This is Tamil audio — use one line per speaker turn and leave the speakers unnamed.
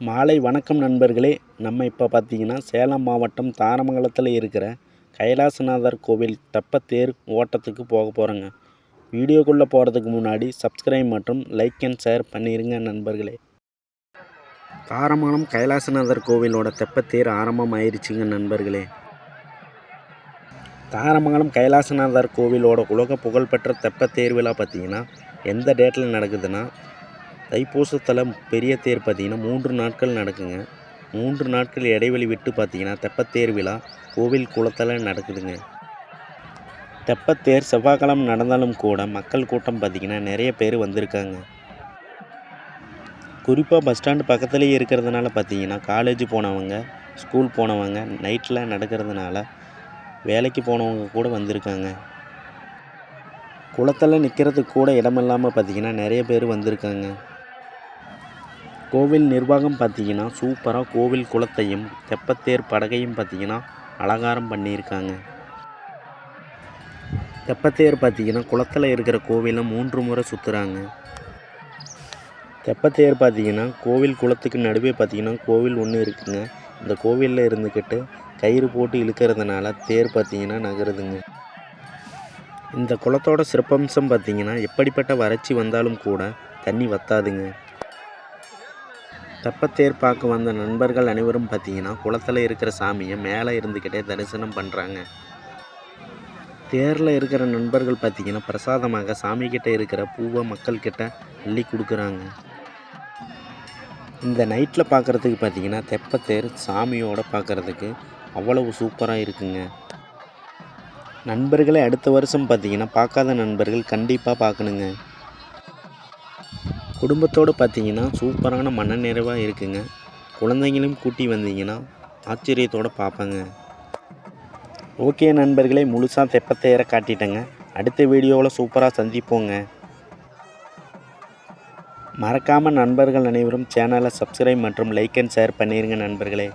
மாலை வணக்கம் நண்பர்களே. நம்ம இப்போ பார்த்தீங்கன்னா சேலம் மாவட்டம் தாரமங்கலத்தில் இருக்கிற கைலாசநாதர் கோவில் தெப்பத்தேர் ஓட்டத்துக்கு போக போகிறோங்க வீடியோக்குள்ளே போகிறதுக்கு முன்னாடி சப்ஸ்கிரைப் மற்றும் லைக் அண்ட் ஷேர் பண்ணிடுங்க நண்பர்களே. தாரமங்கலம் கைலாசநாதர் கோவிலோட தெப்பத்தேர் ஆரம்பம் ஆயிடுச்சுங்க நண்பர்களே. தாரமங்கலம் கைலாசநாதர் கோவிலோட உலக புகழ்பெற்ற தெப்பத்தேர் விழா பார்த்திங்கன்னா எந்த டேட்டில் நடக்குதுன்னா தைப்பூசத்தில் பெரிய தேர் பார்த்திங்கன்னா மூன்று நாட்கள் நடக்குங்க. மூன்று நாட்கள் இடைவெளி விட்டு பார்த்திங்கன்னா தெப்பத்தேர் விழா கோவில் குளத்தில் நடக்குதுங்க. தெப்பத்தேர் செவ்வாய்க்கிழமை நடந்தாலும் கூட மக்கள் கூட்டம் பார்த்திங்கன்னா நிறைய பேர் வந்திருக்காங்க. குறிப்பாக பஸ் ஸ்டாண்டு பக்கத்துலேயே இருக்கிறதுனால பார்த்தீங்கன்னா காலேஜ் போனவங்க ஸ்கூல் போனவங்க நைட்டில் நடக்கிறதுனால வேலைக்கு போனவங்க கூட வந்திருக்காங்க. குளத்தில் நிற்கிறதுக்கு கூட இடமில்லாமல் பார்த்தீங்கன்னா நிறைய பேர் வந்திருக்காங்க. கோவில் நிர்வாகம் பார்த்திங்கன்னா சூப்பராக கோவில் குளத்தையும் தெப்பத்தேர் படகையும் பார்த்தீங்கன்னா அலங்காரம் பண்ணியிருக்காங்க. தெப்பத்தேர் பார்த்தீங்கன்னா குளத்தில் இருக்கிற கோவிலை மூன்று முறை சுற்றுறாங்க தெப்பத்தேர் பார்த்தீங்கன்னா கோவில் குளத்துக்கு நடுவே பார்த்திங்கன்னா கோவில் ஒன்று இருக்குங்க. இந்த கோவிலில் இருந்துக்கிட்டு கயிறு போட்டு இழுக்கிறதுனால தேர் பார்த்தீங்கன்னா நகருதுங்க. இந்த குளத்தோட சிறப்பம்சம் பார்த்திங்கன்னா எப்படிப்பட்ட வறட்சி வந்தாலும் கூட தண்ணி வத்தாதுங்க. தெப்பத்தேர் பார்க்க வந்த நண்பர்கள் அனைவரும் பார்த்தீங்கன்னா குளத்தில் இருக்கிற சாமியை மேலே இருந்துக்கிட்டே தரிசனம் பண்ணுறாங்க தேரில் இருக்கிற நண்பர்கள் பார்த்தீங்கன்னா பிரசாதமாக சாமிக்கிட்ட இருக்கிற பூவை மக்கள்கிட்ட அள்ளி கொடுக்குறாங்க. இந்த நைட்டில் பார்க்குறதுக்கு பார்த்தீங்கன்னா தெப்பத்தேர் சாமியோடு பார்க்குறதுக்கு அவ்வளவு சூப்பராக இருக்குங்க. நண்பர்களே அடுத்த வருஷம் பார்த்தீங்கன்னா பார்க்காத நண்பர்கள் கண்டிப்பாக பார்க்கணுங்க குடும்பத்தோடு பார்த்தீங்கன்னா சூப்பரான மன நிறைவாக இருக்குங்க. குழந்தைங்களையும் கூட்டி வந்தீங்கன்னா ஆச்சரியத்தோடு பார்ப்பாங்க. ஓகே நண்பர்களே முழுசாக தெப்பத்தேர காட்டிட்டேங்க. அடுத்த வீடியோவில் சூப்பராக சந்திப்போங்க. மறக்காமல் நண்பர்கள் அனைவரும் சேனலை சப்ஸ்கிரைப் மற்றும் லைக் அண்ட் ஷேர் பண்ணிடுங்க நண்பர்களே.